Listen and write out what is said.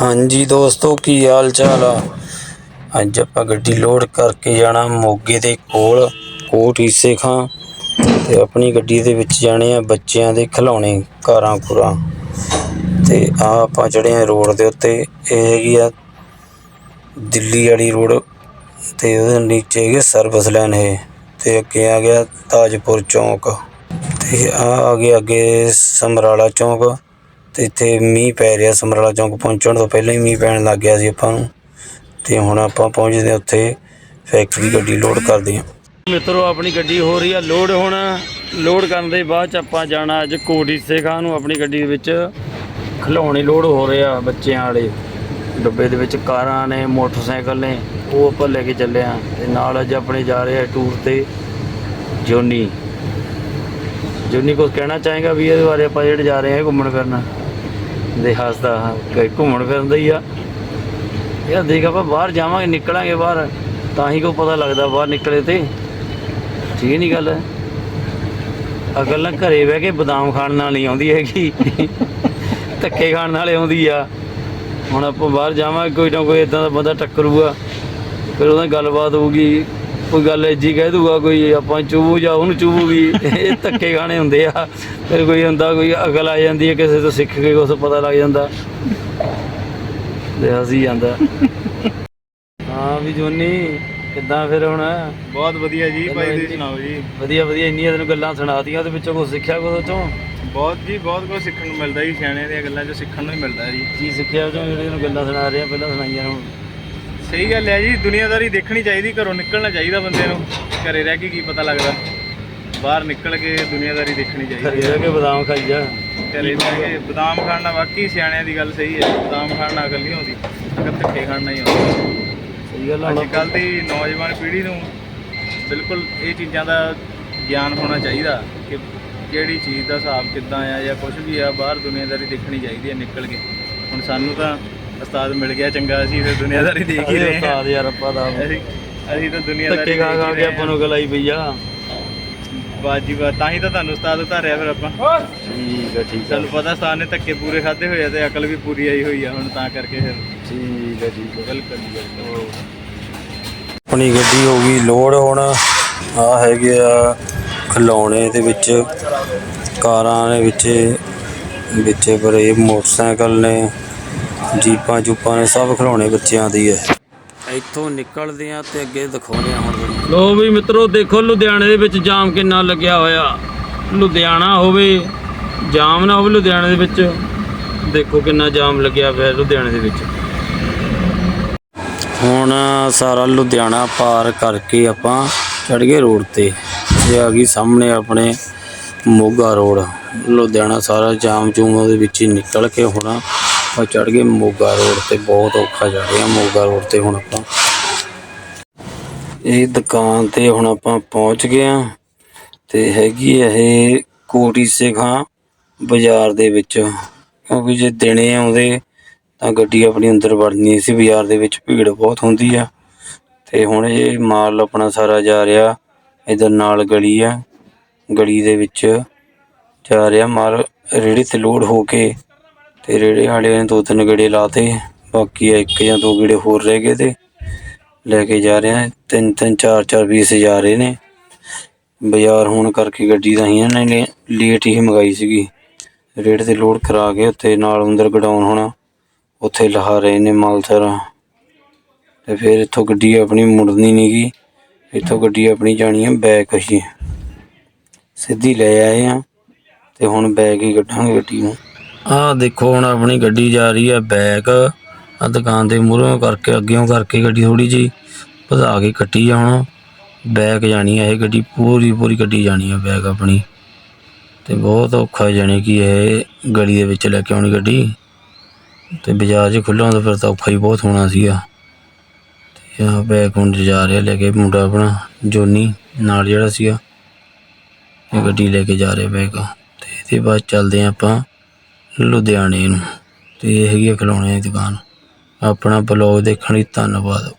ਹਾਂਜੀ ਦੋਸਤੋ, ਕੀ ਹਾਲ ਚਾਲ ਆ? ਅੱਜ ਆਪਾਂ ਗੱਡੀ ਲੋਡ ਕਰਕੇ ਜਾਣਾ ਮੋਗੇ ਦੇ ਕੋਲ, ਕੋਟ ਈਸੇ ਖਾਂ। ਤੇ ਆਪਣੀ ਗੱਡੀ ਦੇ ਵਿੱਚ ਜਾਣੇ ਆ ਬੱਚਿਆਂ ਦੇ ਖਿਡੌਣੇ ਕਾਰਾਂ ਕੁਰਾਂ। ਤੇ ਆ ਆਪਾਂ ਚੜੇ ਆ ਰੋਡ ਦੇ ਉੱਤੇ, ਇਹ ਹੈਗੀ ਆ ਦਿੱਲੀ ਵਾਲੀ ਰੋਡ। ਤੇ ਉਹਦੇ ਨੀਚੇ ਹੈਗੇ ਸਰਵਿਸ ਲਾਈਨ ਇਹ। ਤੇ ਅੱਗੇ ਆ ਗਿਆ ਤਾਜਪੁਰ ਚੌਂਕ। ਤੇ ਆ ਆ ਗਿਆ ਅੱਗੇ ਸਮਰਾਲਾ ਚੌਂਕ। ਅਤੇ ਇੱਥੇ ਮੀਂਹ ਪੈ ਰਿਹਾ, ਸਮਰਾਲਾ ਚੌਂਕ ਪਹੁੰਚਣ ਤੋਂ ਪਹਿਲਾਂ ਹੀ ਮੀਂਹ ਪੈਣ ਲੱਗ ਗਿਆ ਸੀ ਆਪਾਂ ਨੂੰ। ਅਤੇ ਹੁਣ ਆਪਾਂ ਪਹੁੰਚਦੇ ਹਾਂ ਉੱਥੇ ਫੈਕਟਰੀ ਗੱਡੀ ਲੋਡ ਕਰਦੇ ਹਾਂ। ਮਿੱਤਰੋ, ਆਪਣੀ ਗੱਡੀ ਹੋ ਰਹੀ ਆ ਲੋਡ ਹੁਣ। ਲੋਡ ਕਰਨ ਦੇ ਬਾਅਦ ਚ ਆਪਾਂ ਜਾਣਾ ਅੱਜ ਕੋਟੀ ਸੇਖਾਂ ਨੂੰ ਆਪਣੀ ਗੱਡੀ ਦੇ ਵਿੱਚ। ਖਿਡੌਣੇ ਲੋਡ ਹੋ ਰਹੇ ਆ ਬੱਚਿਆਂ ਵਾਲੇ। ਡੱਬੇ ਦੇ ਵਿੱਚ ਕਾਰਾਂ ਨੇ, ਮੋਟਰਸਾਈਕਲ ਨੇ, ਉਹ ਆਪਾਂ ਲੈ ਕੇ ਚੱਲੇ ਆ ਤੇ ਨਾਲ ਅੱਜ ਆਪਣੇ ਜਾ ਰਹੇ ਆ ਟੂਰ ਤੇ ਜੋਨੀ। ਜੋਨੀ ਕੁਝ ਕਹਿਣਾ ਚਾਹੇਗਾ ਵੀ ਇਹਦੇ ਬਾਰੇ ਆਪਾਂ ਜਿਹੜੇ ਜਾ ਰਹੇ ਆ ਘੁੰਮਣ ਫਿਰਨ। ਦੇ ਹੱਸਦਾ ਕਿ ਘੁੰਮਣ ਫਿਰਨ ਦਾ ਹੀ ਆ। ਯਾਰ ਦੇਖ ਆਪਾਂ ਬਾਹਰ ਜਾਵਾਂਗੇ, ਨਿਕਲਾਂਗੇ ਬਾਹਰ, ਤਾਂ ਹੀ ਕੋ ਪਤਾ ਲੱਗਦਾ ਬਾਹਰ ਨਿਕਲੇ ਤੇ। ਠੀਕ ਨਹੀਂ ਗੱਲ। ਅਗਲ ਨਾ ਘਰੇ ਬਹਿ ਕੇ ਬਦਾਮ ਖਾਣ ਨਾਲ ਨਹੀਂ ਆਉਂਦੀ ਹੈਗੀ। ਧੱਕੇ ਖਾਣ ਨਾਲ ਆਉਂਦੀ ਆ। ਹੁਣ ਆਪਾਂ ਬਾਹਰ ਜਾਵਾਂਗੇ, ਕੋਈ ਨਾ ਕੋਈ ਇਦਾਂ ਦਾ ਬੰਦਾ ਟੱਕਰੂਗਾ। ਫਿਰ ਉਹਦਾ ਗੱਲਬਾਤ ਹੋਊਗੀ। ਕੋਈ ਗੱਲ ਐਜੀ ਕਹਿ ਦੂਗਾ ਕੋਈ ਆਪਾਂ ਚੂਬੂ ਜਾਂ ਉਹਨੂੰ ਚੂਬੂਗੀ ਇਹ ਧੱਕੇ ਖਾਣੇ ਹੁੰਦੇ ਆ। ਫਿਰ ਕੋਈ ਹੁੰਦਾ ਕੋਈ ਅਕਲ ਆ ਜਾਂਦੀ ਹੈ ਕਿਸੇ ਤੋਂ ਸਿੱਖ ਕੇ ਕੁਛ ਪਤਾ ਲੱਗ ਜਾਂਦਾ। ਤੇ ਹੱਸੀ ਜਾਂਦਾ। ਹਾਂ ਵੀ ਜੋਨੀ ਕਿੱਦਾਂ ਫਿਰ ਹੁਣ? ਬਹੁਤ ਵਧੀਆ ਜੀ ਭਾਈ ਤੁਸੀਂ ਸੁਣਾਓ ਜੀ? ਵਧੀਆ ਵਧੀਆ ਇੰਨੀਆਂ ਤੈਨੂੰ ਗੱਲਾਂ ਸੁਣਾਤੀਆਂ ਉਹਦੇ ਵਿੱਚੋਂ ਕੁਝ ਸਿੱਖਿਆ ਕੁਝ ਤੋਂ ਬਹੁਤ ਜੀ ਬਹੁਤ ਕੁਝ ਸਿੱਖਣ ਨੂੰ ਮਿਲਦਾ ਜੀ ਸਿਆਣਿਆਂ ਦੀਆਂ ਗੱਲਾਂ 'ਚੋਂ ਸਿੱਖਣ ਨੂੰ ਹੀ ਮਿਲਦਾ ਜੀ। ਕੀ ਸਿੱਖਿਆ ਚੋਂ ਜਿਹੜੇ ਤੈਨੂੰ ਗੱਲਾਂ ਸੁਣਾ ਰਹੇ ਆ ਪਹਿਲਾਂ ਸੁਣਾਈਆਂ ਹੁਣ। ਸਹੀ ਗੱਲ ਹੈ ਜੀ ਦੁਨੀਆਦਾਰੀ ਦੇਖਣੀ ਚਾਹੀਦੀ ਘਰੋਂ ਨਿਕਲਣਾ ਚਾਹੀਦਾ ਬੰਦੇ ਨੂੰ। ਘਰੇ ਰਹਿ ਕੇ ਕੀ ਪਤਾ ਲੱਗਦਾ। ਬਾਹਰ ਨਿਕਲ ਕੇ ਦੁਨੀਆਦਾਰੀ ਦੇਖਣੀ ਚਾਹੀਦੀ ਰਹਿ ਕੇ ਬਦਾਮ ਖਾਈ ਜਾ। ਘਰੇ ਰਹਿ ਕੇ ਬਦਾਮ ਖਾਣ ਨਾਲ ਵਾਕਈ ਸਿਆਣਿਆਂ ਦੀ ਗੱਲ ਸਹੀ ਹੈ। ਬਦਾਮ ਖਾਣ ਨਾਲ ਅਕਲ ਨਹੀਂ ਆਉਂਦੀ ਅਕਲ ਧੱਕੇ ਖਾਣ ਨਾਲ ਹੀ ਆਉਂਦੀ। ਸਹੀ ਗੱਲ ਅੱਜ ਕੱਲ ਦੀ ਨੌਜਵਾਨ ਪੀੜ੍ਹੀ ਨੂੰ ਬਿਲਕੁਲ ਇਹ ਚੀਜ਼ਾਂ ਦਾ ਗਿਆਨ ਹੋਣਾ ਚਾਹੀਦਾ ਕਿ ਕਿਹੜੀ ਚੀਜ਼ ਦਾ ਹਿਸਾਬ ਕਿੱਦਾਂ ਆ ਜਾਂ ਕੁਝ ਵੀ ਆ ਬਾਹਰ ਦੁਨੀਆਦਾਰੀ ਦੇਖਣੀ ਚਾਹੀਦੀ ਹੈ ਨਿਕਲ ਕੇ। ਹੁਣ ਸਾਨੂੰ ਤਾਂ ਉਸਤਾਦ ਮਿਲ ਗਿਆ ਚੰਗਾ ਅਸੀਂ ਫਿਰ ਦੁਨੀਆਦਾਰੀ ਦੇਖ ਹੀ ਰਹੇ ਹਾਂ। ਉਸਤਾਦ ਯਾਰ ਆਪਾਂ ਦਾ ਅਸੀਂ ਅਸੀਂ ਤਾਂ ਦੁਨੀਆਦਾਰੀ ਧੱਕੇ ਖਾ ਖਾ ਕੇ ਆਪਾਂ ਨੂੰ ਗਲਾਈ ਪਈ ਆ। ਬਾਜੀ ਬਾ ਤਾਂ ਹੀ ਤਾਂ ਤੁਹਾਨੂੰ ਉਸਤਾਦ ਉਤਾਰਿਆ ਫਿਰ ਆਪਾਂ। ਠੀਕ ਆ ਠੀਕ ਆ। ਸਾਨੂੰ ਪਤਾ ਉਸਤਾਦ ਨੇ ਧੱਕੇ ਪੂਰੇ ਖਾਦੇ ਹੋਏ ਆ ਤੇ ਅਕਲ ਵੀ ਪੂਰੀ ਆਈ ਹੋਈ ਆ ਹੁਣ ਤਾਂ ਕਰਕੇ ਫਿਰ। ਠੀਕ ਆ ਠੀਕ ਆ। ਬਿਲਕੁਲ ਜੀ, ਬਿਲਕੁਲ। ਆਪਣੀ ਗੱਡੀ ਹੋ ਗਈ ਲੋਡ ਹੁਣ। ਆ ਹੈਗੇ ਆ ਖਿਲੌਣੇ ਦੇ ਵਿੱਚ। ਕਾਰਾਂ ਦੇ ਵਿੱਚ ਵਿੱਚ ਬੜੇ ਮੋਟਰਸਾਈਕਲ ਨੇ। ਜੀਪਾਂ ਜੂਪਾਂ ਨੇ ਸਭ ਖਿਲੌਣੇ ਬੱਚਿਆਂ ਦੀ ਹੈ। ਇੱਥੋਂ ਨਿਕਲਦੇ ਆ ਤੇ ਅੱਗੇ ਦਿਖਾਉਂਦੇ ਆ ਹੁਣ ਤੁਹਾਨੂੰ। ਲੋ ਵੀ ਮਿੱਤਰੋ ਦੇਖੋ ਲੁਧਿਆਣੇ ਦੇ ਵਿੱਚ ਜਾਮ ਕਿੰਨਾ ਲੱਗਿਆ ਹੋਇਆ। ਲੁਧਿਆਣਾ ਹੋਵੇ ਜਾਮ ਨਾ ਹੋਵੇ ਲੁਧਿਆਣੇ ਦੇ ਵਿੱਚ। ਦੇਖੋ ਕਿੰਨਾ ਜਾਮ ਲੱਗਿਆ ਪਿਆ ਲੁਧਿਆਣੇ ਦੇ ਵਿੱਚ। ਹੁਣ ਸਾਰਾ ਲੁਧਿਆਣਾ ਪਾਰ ਕਰਕੇ ਆਪਾਂ ਚੜ ਗਏ ਰੋਡ ਤੇ। ਇਹ ਆ ਗਈ ਸਾਹਮਣੇ ਆਪਣੇ ਮੋਗਾ ਰੋਡ। ਲੁਧਿਆਣਾ ਸਾਰਾ ਜਾਮ ਜੂਮ ਉਹਦੇ ਵਿੱਚ ਹੀ ਨਿਕਲ ਕੇ ਹੁਣ। ਆਪਾਂ ਚੜ ਗਏ ਮੋਗਾ ਰੋਡ ਤੇ, ਬਹੁਤ ਔਖਾ ਜਾ ਰਿਹਾ ਮੋਗਾ ਰੋਡ ਤੇ ਹੁਣ ਆਪਾਂ। ਇਹ ਦੁਕਾਨ ਤੇ ਹੁਣ ਆਪਾਂ ਪਹੁੰਚ ਗਏ ਆ ਤੇ ਹੈਗੀ ਇਹ ਕੋਟੀ ਸੇਖਾਂ ਬਾਜ਼ਾਰ ਦੇ ਵਿੱਚ। ਕਿਉਂਕਿ ਜੇ ਦਿਨੇ ਆਉਂਦੇ ਤਾਂ ਗੱਡੀ ਆਪਣੀ ਅੰਦਰ ਵੜਨੀ ਸੀ, ਬਾਜ਼ਾਰ ਦੇ ਵਿੱਚ ਭੀੜ ਬਹੁਤ ਹੁੰਦੀ ਆ। ਤੇ ਹੁਣ ਇਹ ਮਾਲ ਆਪਣਾ ਸਾਰਾ ਜਾ ਰਿਹਾ ਇਧਰ ਨਾਲ ਗਲੀ ਆ। ਗਲੀ ਦੇ ਵਿੱਚ ਜਾ ਰਿਹਾ ਮਾਲ ਰੇੜੀ ਤੇ ਲੋਡ ਹੋ ਕੇ ਤੇ ਰੇੜੇ ਵਾਲੇ ਨੇ ਦੋ ਤਿੰਨ ਗੇੜੇ ਲਾਤੇ, ਬਾਕੀ ਇੱਕ ਜਾਂ ਦੋ ਗੇੜੇ ਹੋਰ ਰਹਿ ਗਏ ਤੇ ਲੈ ਕੇ ਜਾ ਰਹੇ ਆ ਤਿੰਨ ਤਿੰਨ, ਚਾਰ ਚਾਰ ਪੀਸ ਜਾ ਰਹੇ ਨੇ। ਬਾਜ਼ਾਰ ਹੋਣ ਕਰਕੇ ਗੱਡੀ ਤਾਂ ਹੀ ਇਹਨਾਂ ਨੇ ਲੇਟ ਹੀ ਮੰਗਾਈ ਸੀਗੀ। ਰੇਟ ਤੇ ਲੋਡ ਕਰਾ ਕੇ ਉੱਥੇ ਨਾਲ ਅੰਦਰ ਗਡਾਉਣ ਹੋਣਾ, ਉੱਥੇ ਲਹਾ ਰਹੇ ਨੇ ਮਾਲ ਸਾਰਾ। ਤੇ ਫਿਰ ਇੱਥੋਂ ਗੱਡੀ ਆਪਣੀ ਮੁੜਨੀ ਨਹੀਂਗੀ ਇੱਥੋਂ ਗੱਡੀ ਆਪਣੀ ਜਾਣੀ ਹੈ ਬੈਕ ਅਸੀਂ ਸਿੱਧੀ ਲੈ ਆਏ ਆ ਤੇ ਹੁਣ ਬੈਕ ਹੀ ਕੱਢਾਂਗੇ ਗੱਡੀ ਨੂੰ। ਆਹ ਦੇਖੋ ਹੁਣ ਆਪਣੀ ਗੱਡੀ ਜਾ ਰਹੀ ਹੈ ਬੈਕ ਆ ਦੁਕਾਨ ਦੇ ਮੂਹਰੋਂ ਕਰਕੇ ਅੱਗੇੋਂ ਕਰਕੇ ਗੱਡੀ ਥੋੜੀ ਜੀ ਵਧਾ ਕੇ ਕੱਟੀ ਆ ਹੁਣ। ਬੈਕ ਜਾਣੀ ਹੈ ਇਹ ਗੱਡੀ, ਪੂਰੀ ਪੂਰੀ ਗੱਡੀ ਜਾਣੀ ਹੈ ਬੈਕ ਆਪਣੀ। ਤੇ ਬਹੁਤ ਔਖਾ ਜਾਣੀ ਕਿ ਇਹ ਗਲੀ ਦੇ ਵਿੱਚ ਲੈ ਕੇ ਆਉਣੀ ਗੱਡੀ। ਤੇ ਬਾਜ਼ਾਰ 'ਚ ਖੁੱਲ੍ਹਾ ਹੁੰਦਾ ਫਿਰ ਤਾਂ ਔਖਾ ਹੀ ਬਹੁਤ ਹੋਣਾ ਸੀਗਾ। ਤੇ ਆ ਬੈਕ ਹੁਣ ਜਾ ਰਿਹਾ ਲੈ ਕੇ ਮੁੰਡਾ ਆਪਣਾ, ਜੋਨੀ ਨਾਲ ਜਿਹੜਾ ਸੀਗਾ। ਇਹ ਗੱਡੀ ਲੈ ਕੇ ਜਾ ਰਿਹਾ ਬੈਕ ਤੇ ਇਹਦੇ ਬਾਅਦ ਚੱਲਦੇ ਹਾਂ ਆਪਾਂ ਲੁਧਿਆਣੇ ਨੂੰ। ਅਤੇ ਇਹ ਹੈਗੀ ਆ ਖਿਡੌਣਿਆਂ ਦੀ ਦੁਕਾਨ। ਆਪਣਾ ਬਲੌਗ ਦੇਖਣ ਲਈ ਧੰਨਵਾਦ।